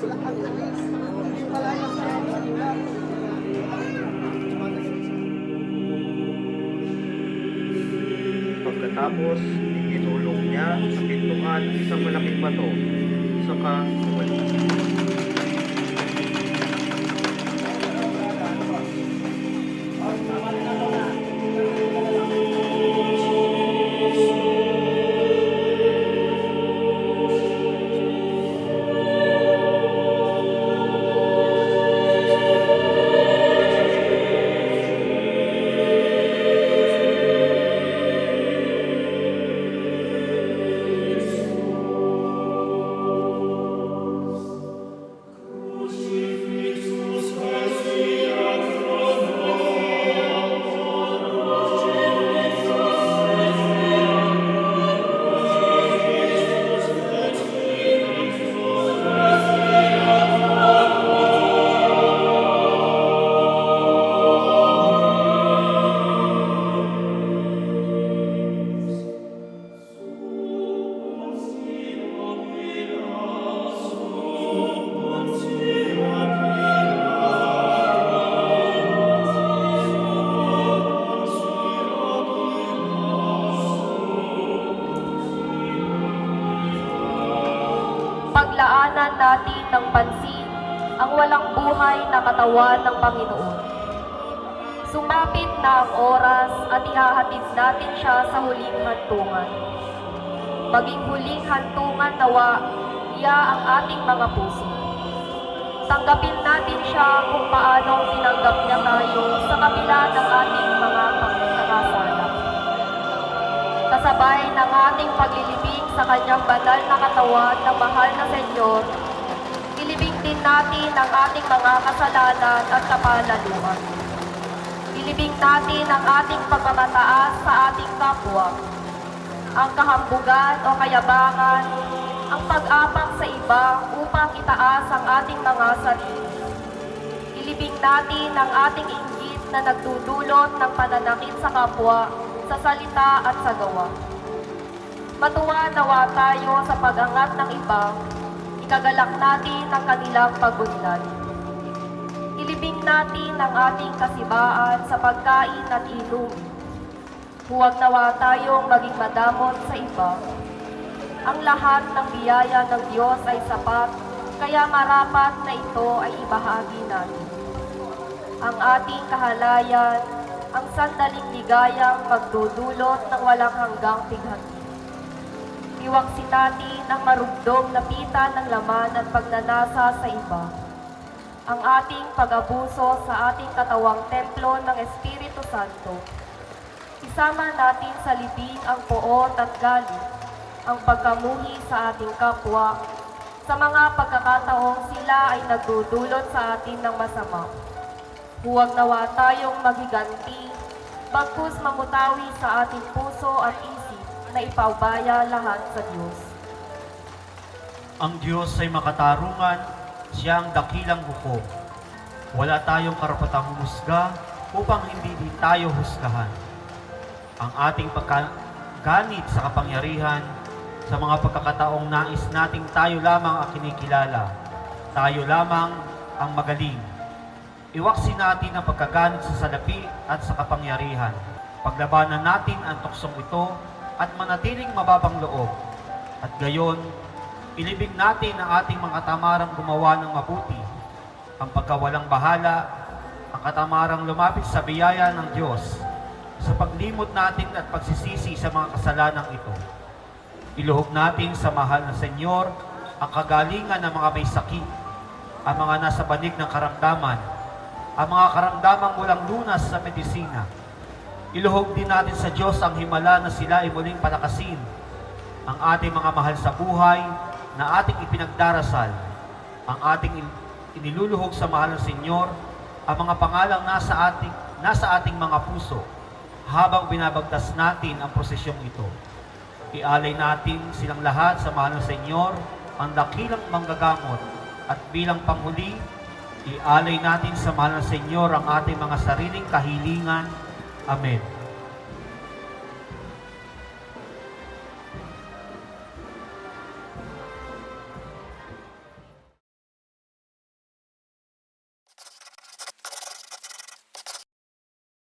Pagkatapos, inulong niya sa pintuan isang malaking bato, saka umalis. Paglaanan natin ng pansin ang walang buhay na katawan ng Panginoon. Sumapit na ang oras at ihahatid natin siya sa huling hantungan. Maging huling hantungan nawa, iya ang ating mga puso. Tanggapin natin siya kung paano tinanggap niya tayo sa kabila ng ating mga pagkakasala kasabay ng ating paglilibing sa kanyang banal na katawan ng mahal na Senyor, ilibing din natin ang ating mga kasalanan at kapalaluan. Ilibing natin ang ating pagmamataas sa ating kapwa, ang kahambugan o kayabangan, ang pag-apang sa iba upang itaas ang ating mga sarili. Ilibing natin ang ating inggit na nagdudulot ng pananakit sa kapwa, sa salita at sa gawa. Matuwa nawa tayo sa pag-angat ng iba, ikagalak natin ang kanilang pagunlad. Ilibing natin ang ating kasibaan sa pagkain at inom. Huwag nawa tayong maging madamot sa iba. Ang lahat ng biyaya ng Diyos ay sapat, kaya marapat na ito ay ibahagi natin. Ang ating kahalayan, ang sandaling ligayang magdudulot ng walang hanggang pighati. Iwaksin natin ang marugdong na pita ng laman at pagnanasa sa iba. Ang ating pag-abuso sa ating katawang templo ng Espiritu Santo. Isama natin sa libing ang poot at galit, ang pagkamuhi sa ating kapwa, sa mga pagkakataong sila ay nagdudulot sa atin ng masama. Huwag nawa tayong magiganti, bagkus mamutawi sa ating puso at isip na ipaubaya lahat sa Diyos. Ang Diyos ay makatarungan, siya ang dakilang hukom. Wala tayong karapatang humusga upang hindi din tayo husgahan. Ang ating pagkaganit sa kapangyarihan sa mga pagkakataong nais nating tayo lamang ang kinikilala, tayo lamang ang magaling. Iwaksin natin ang pagkaganit sa salapi at sa kapangyarihan. Paglabanan natin ang tuksong ito at manatiling mababang loob. At gayon, ilibing natin ang ating mga katamarang gumawa ng mabuti, ang pagkawalang bahala, ang katamarang lumapit sa biyaya ng Diyos, sa paglimot natin at pagsisisi sa mga kasalanang ito. Iluhog natin sa mahal na Senyor ang kagalingan ng mga may sakit, ang mga nasa banig ng karamdaman, ang mga karamdamang walang lunas sa medisina. Iluhog din natin sa Diyos ang himala na sila ay muling palakasin, ang ating mga mahal sa buhay na ating ipinagdarasal, ang ating in- iniluluhog sa mahal ng Senyor, ang mga pangalang nasa ating, nasa ating mga puso, habang binabagtas natin ang prosesyong ito. Ialay natin silang lahat sa mahal ng Senyor, ang dakilang manggagamot, at bilang panghuli, ialay natin sa mahal ng Senyor ang ating mga sariling kahilingan. Amen.